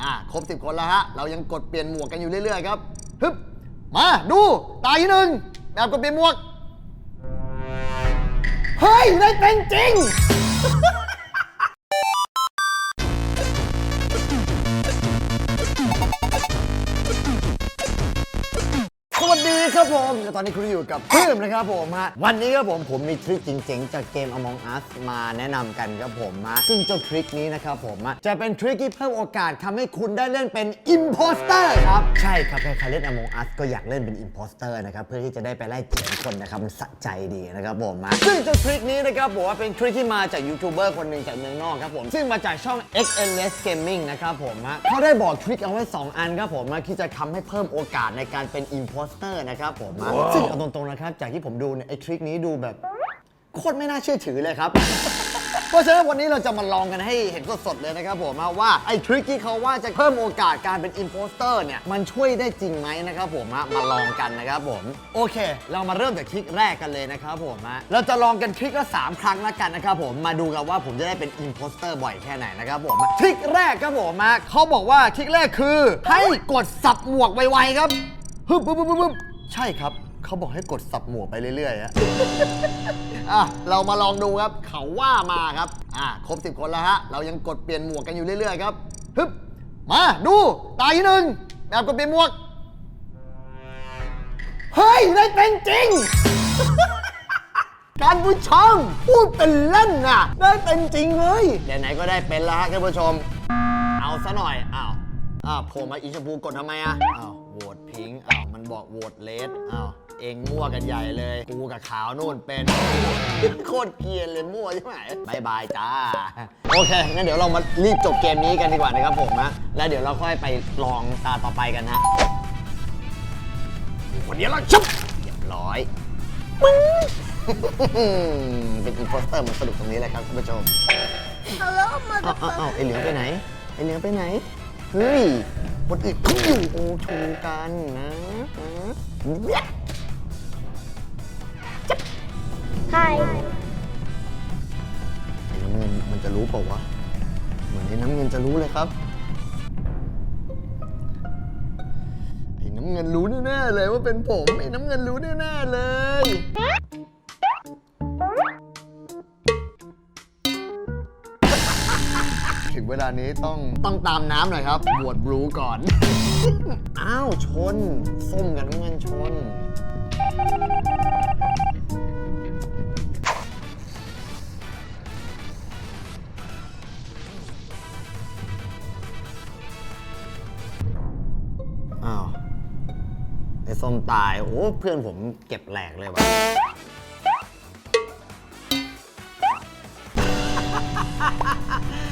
อ่าครบสิบคนแล้วฮะ เรายังกดเปลี่ยนหมวกกันอยู่เรื่อยๆครับฮึบมาดูตายที่หนึ่งแบบกดเปลี่ยนหมวก เฮ้ย ได้เป็นจริง ตอนนี้คุณอยู่กับเพิ่มนะครับผมฮะวันนี้ครับผมผมมีทริคจริงๆจากเกม Among Us มาแนะนำกันครับผมฮะซึ่งเจ้าทริคนี้นะครับผมฮะจะเป็นทริคที่เพิ่มโอกาสทำให้คุณได้เล่นเป็น Imposter ครับ ใช่ครับใครๆเล่น Among Us ก็อยากเล่นเป็น Imposter นะครับเพื่อที่จะได้ไปไล่จีบคนนะครับมันสะใจดีนะครับผมฮะซึ่งเจ้าทริคนี้นะครับผมว่าเป็นทริคที่มาจากยูทูบเบอร์คนหนึ่งจากเมืองนอกครับผมซึ่งมาจากช่อง XNS Gaming นะครับผมฮะเขาได้บอกทริคเอาไว้2อันครับผมฮะที่จะทำให้เพิ่มโอกาสในการเป็น Imposter นะครับผมฮะซึ่งเอาตรงๆนะครับ จากที่ผมดูเนี่ยไอ้ทริคนี้ดูแบบ โคตรไม่น่าเชื่อถือเลยครับ เพราะฉะนั้นวันนี้เราจะมาลองกันให้เห็นสดๆเลยนะครับผมว่าไอ้ทริคที่เขาว่าจะเพิ่มโอกาสการเป็นอิ p โ s สเตอร์เนี่ยมันช่วยได้จริงไหมนะครับผมมาลองกันนะครับผมโอเค เรามาเริ่มจากทริคแรกกันเลยนะครับผมเราจะลองกันทริคละ3 ครั้งล้วกันนะครับผมมาดูกันว่าผมจะได้เป็นอิ p โ s สเตอร์บ่อยแค่ไหนนะครับผมทริคแรกครับผมเขาบอกว่าทริคแรกคือ ให้กดสับหมวกไวๆครับฮึบฮึบฮึบฮึบใช่ครับ เขาบอกให้กดสับหมวกไปเรื่อยๆฮะอะเรามาลองดูครับ เขาว่ามาครับ อะครบสิบคนแล้วฮะ เรายังกดเปลี่ยนหมวกกันอยู่เรื่อยๆครับฮึบมาดูตาที่หนึ่งแบบกดเปลี่ยนหมวก เฮ้ย ได้เป็นจริงการผู้ชมพูดเป็นเล่นน่ะ ได้เป็นจริงเลยไหนๆก็ได้เป็นแล้วฮะท่านผู้ชม เอาซะหน่อยอ้าวอ้าวโผล่มาอีชมพูกดทำไมอะอ้าวโหวตพิงค์อ้าวมันบอกโหวตเลดอ้าว เองมั่วกันใหญ่เลย กูกับขาวนู่นเป็น โคตรเกรียนเลยมั่วใช่ไหมบายบายจ้า โอเค งั้นเดี๋ยวเรามารีบจบเกมนี้กันดีกว่านะครับผมนะ แล้วเดี๋ยวเราค่อยไปลองตาต่อไปกันฮะคนเดียวเราชุบเรียบร้อยปึ้งเป็นอีโพสเตอร์มันสนุกตรงนี้แหละครับคุณผู้ชม Hello, อ้าวอ้าวอ้าว motherfucker. ไอเหลืองไปไหน ไอเหลืองไปไหน เฮ้ยคนอื่นเขาอยู่โอทูกันนะฮะ เบี้ย Hi. ไอ้น้ำเงินมันจะรู้เปล่าวะ เหมือนไอ้น้ำเงินจะรู้เลยครับ ไอ้น้ำเงินรู้แน่ๆเลยว่าเป็นผม ไอ้น้ำเงินรู้แน่ๆเลย ถึงเวลานี้ต้องต้องตามน้ำหน่อยครับ บวชบลูก่อน อ้าวชน ส้มกับน้ำเงินชน อ้าวไอ้ส้มตาย โอ้เพื่อนผมเก็บแหลกเลยวะ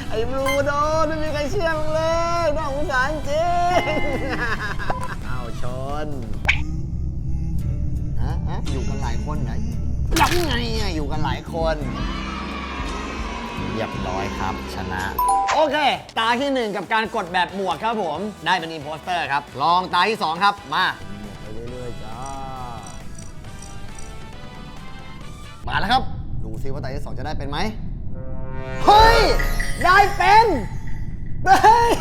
ไอ้บลูโดนไม่มีใครเชื่อมึงเลยน่าสงสารจริงอ้าวชนฮะฮะอยู่กันหลายคนนะยังไงอะอยู่กันหลายคนเรียบร้อยครับชนะ โอเค ตาที่หนึ่งกับการกดแบบหมวกครับผม ได้เป็นอินโพสเตอร์ครับ ลองตาที่สองครับ มามวกไปเรื่อยๆจ้า มาแล้วครับ ดูซิว่าตาที่สองจะได้เป็นไหม เฮ้ย ได้เป็นเฮ้ย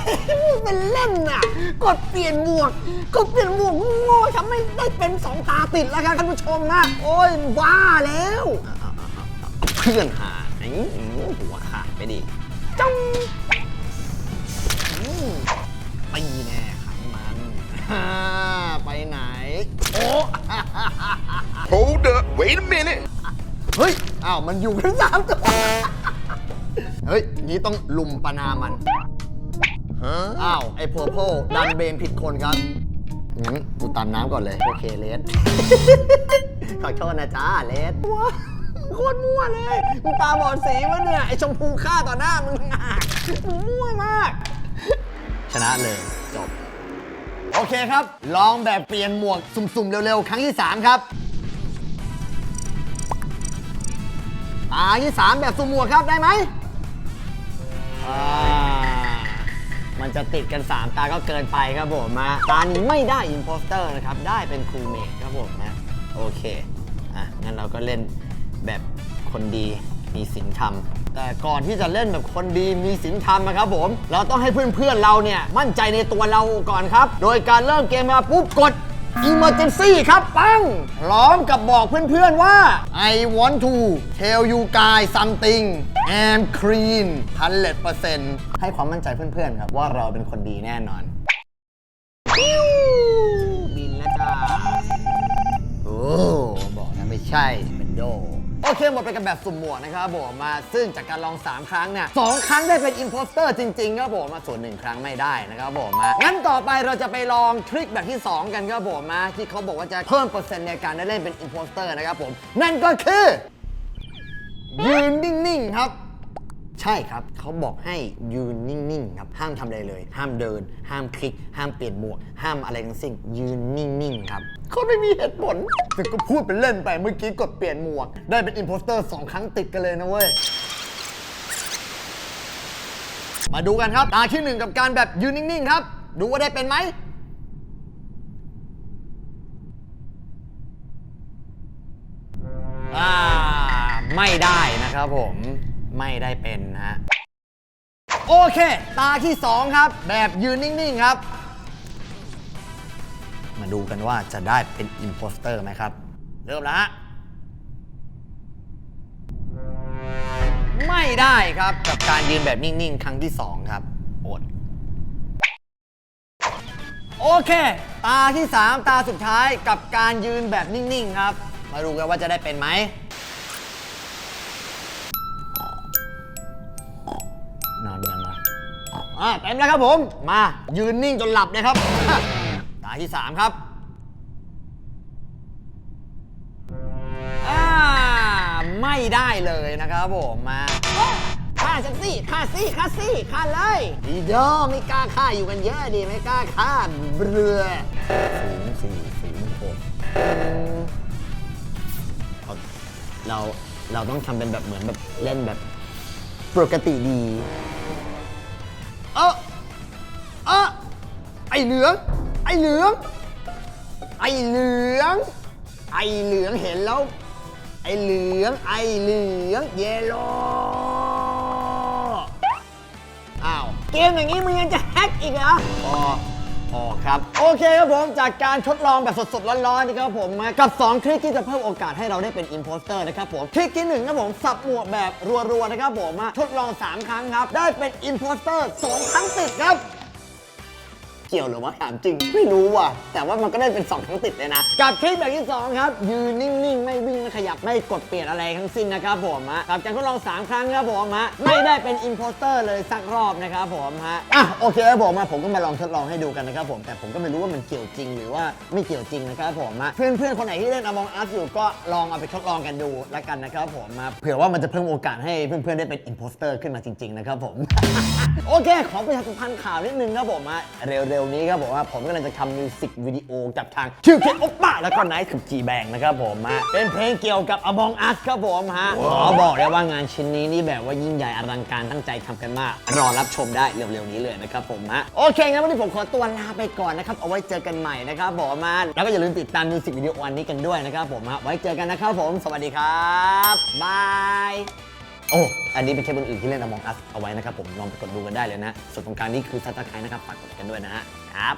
เป็นเล่นน่ะ กดเปลี่ยนหมวก กดเปลี่ยนหมวกโง่ทำไม่ได้เป็นสองตาติดแล้วครับท่านผู้ชมนะโอ้ยบ้าแล้ว เพื่อนหายอืมหัวขาดไปดิ จ้องอืมไปแน่ขังมันฮ่าไปไหน โอ้ Hold up, wait a minute. เฮ้ย อ้าว มันอยู่กันสามตัว เฮ้ย นี้ต้องลุมปนามันอ้าว ไอ้โพโพดันเบนผิดคนครับ งั้นกูตันน้ำก่อนเลย โอเคเลส ขอโทษนะจ้าเลสว้า โคตรมั่วเลยมึงตาบอดสีวะเนี่ยไอชมพูฆ่าต่อหน้ามึงต่างหากมึงมั่วมาก ชนะเลยจบ โอเคครับ ลองแบบเปลี่ยนหมวกสุ่มๆ เร็วๆ ครั้งที่ 3 ครับตาที่ 3 แบบสุ่มหมวกครับได้ไหมอ่ามันจะติดกัน 3 ตาก็เกินไปครับผมมาตานี้ไม่ได้อินโพสเตอร์นะครับ ได้เป็นครูเมทครับผมนะ โอเค อะ งั้นเราก็เล่น แบบคนดีมีศีลธรรม แต่ก่อนที่จะเล่นแบบคนดีมีศีลธรรมนะครับผม เราต้องให้เพื่อนๆเราเนี่ย มั่นใจในตัวเราก่อนครับ โดยการเริ่มเกมมาปุ๊บกด Emergency ครับปังพร้อมกับบอกเพื่อนๆว่า I want to tell you guys something I'm clean 100%ให้ความมั่นใจเพื่อนๆครับ ว่าเราเป็นคนดีแน่นอน บินแล้วจ้า โอ้ บอกนะไม่ใช่ เป็นโด โอเคหมดไปกันแบบสุ่มหมวกนะครับผมมาซึ่งจากการลอง 3 ครั้งเนี่ยสองครั้งได้เป็นอินโพสเตอร์จริงๆครับผมมาส่วนหนึ่งครั้งไม่ได้นะครับผมมางั้นต่อไปเราจะไปลองทริคแบบที่ 2 กันครับผมมาที่เขาบอกว่าจะเพิ่มเปอร์เซ็นต์ในการได้เล่นเป็นอินโพสเตอร์นะครับผมนั่นก็คือยืนนิ่งๆครับ ใช่ครับเขาบอกให้ยืนนิ่งๆครับห้ามทำอะไรเลย ห้ามเดิน ห้ามคลิก ห้ามเปลี่ยนหมวก ห้ามอะไรทั้งสิ้นยืนนิ่งๆครับเขาไม่มีเหตุผลแต่ก็พูดเป็นเล่นไปเมื่อกี้กดเปลี่ยนหมวก ได้เป็นอิ p โพสเตอร์สองครั้งติดกันเลยนะเว้ยมาดูกันครับ ตาที่หนึ่งกับการแบบยืนนิ่งๆครับ ดูว่าได้เป็นไหมอ่าไม่ได้นะครับผม ไม่ได้เป็นนะฮะโอเค ตาที่ 2 ครับ แบบยืนนิ่ง ๆ ครับ มาดูกันว่าจะได้เป็นอิ p โพสเตอร์ไหมครับ เริ่มแล้วฮะไม่ได้ครับกับการยืนแบบนิ่ง ๆ ครั้งที่ 2 ครับอดโอเค ตาที่ 3 ตาสุดท้ายกับการยืนแบบนิ่ง ๆ ครับ มาดูกันว่าจะได้เป็นไหม อะเต็มแล้วครับผม มายืนนิ่งจนหลับเลยครับ ตาที่3ครับอ่าไม่ได้เลยนะครับผมมาฆ่าฉันสิฆ่าสิฆ่าสิฆ่าเลยดีเดอไม่กล้าฆ่าอยู่กันเยอะดีไม่กล้าฆ่าเรือศูนย์สี่ศูนย์หกเราเราต้องทำเป็นแบบเหมือนแบบเล่นแบบปกติดี ไอเหลือง ไอเหลือง ไอเหลือง ไอเหลืองเห็นแล้ว ไอเหลือง ไอเหลือง เยลโลอ้าว เกมอย่างนี้มึงยังจะแฮกอีกเหรอพอพอครับ โอเคครับผม จากการทดลองแบบสดๆ ร้อนๆนะครับผมมากับ2ทริคที่จะเพิ่มโอกาสให้เราได้เป็นอิ p โพสเตอร์นะครับผมทริคที่1ครับผม สับหมวกแบบรัวๆ นะครับผมมาทดลอง 3 ครั้งครับ ได้เป็นอิ p โพสเตอร์2ครั้งติดครับ เกี่ยวหรือว่าถามจริง ไม่รู้ว่ะ แต่ว่ามันก็ได้เป็น2ครั้งติดเลยนะ กับคลิปแบบที่ 2 ครับ ยืนนิ่งๆ ไม่วิ่งไม่ขยับไม่กดเปลี่ยนอะไรทั้งสิ้นนะครับผมฮะกับการทดลอง 3 ครั้งครับผมฮะไม่ได้เป็นอิ p โพสเตอร์เลยสักรอบนะครับผมฮะอะโอเคครับผมมาผมก็มาลองทดลองให้ดูกันนะครับผมแต่ผมก็ไม่รู้ว่ามันเกี่ยวจริง หรือว่าไม่เกี่ยวจริงนะครับผมฮะเพื่อนๆคนไหนที่เล่น Among Us อยู่ก็ลองเอาไปทดลองกันดูแล้วกันนะครับผมมาเผื่อว่ามันจะเพิ่มโอกาสให้เพื่อนๆได้เป็นอิ p โพสเตอร์ขึ้นมาจริง ๆ นะครับผม โอเค ขอประชาสัมพันธ์ข่าวนิดนึงครับผมฮะเร็วๆนี้ครับผมว่าผมกำลังจะทำมิวสิกวิดีโอกับทางชื่อเพลงโอป้าแล้วก็ไนท์กับจีแบงนะครับผมฮะเป็นเพลงเกี่ยวกับ Among Us ครับผมฮะขอบอกเลยว่างานชิ้นนี้นี่แบบว่ายิ่งใหญ่อลังการตั้งใจทำกันมาก รอรับชมได้เร็วๆนี้เลยนะครับผมฮะโอเคงั้นวันนี้ผมขอตัวลาไปก่อนนะครับเอาไว้เจอกันใหม่นะครับผมฮะแล้วก็อย่าลืมติดตามมิวสิกวิดีโอวันนี้กันด้วยนะครับผมฮะไว้เจอกันนะครับผมสวัสดีครับบาย โอ้ อันนี้เป็นแค่คนอื่นที่เล่น Among Us เอาไว้นะครับผมลองไปกดดูกันได้เลยนะ ส่วนตรงกลางนี่คือซัตตาไคนะครับฝากกดกันด้วยนะฮะครับ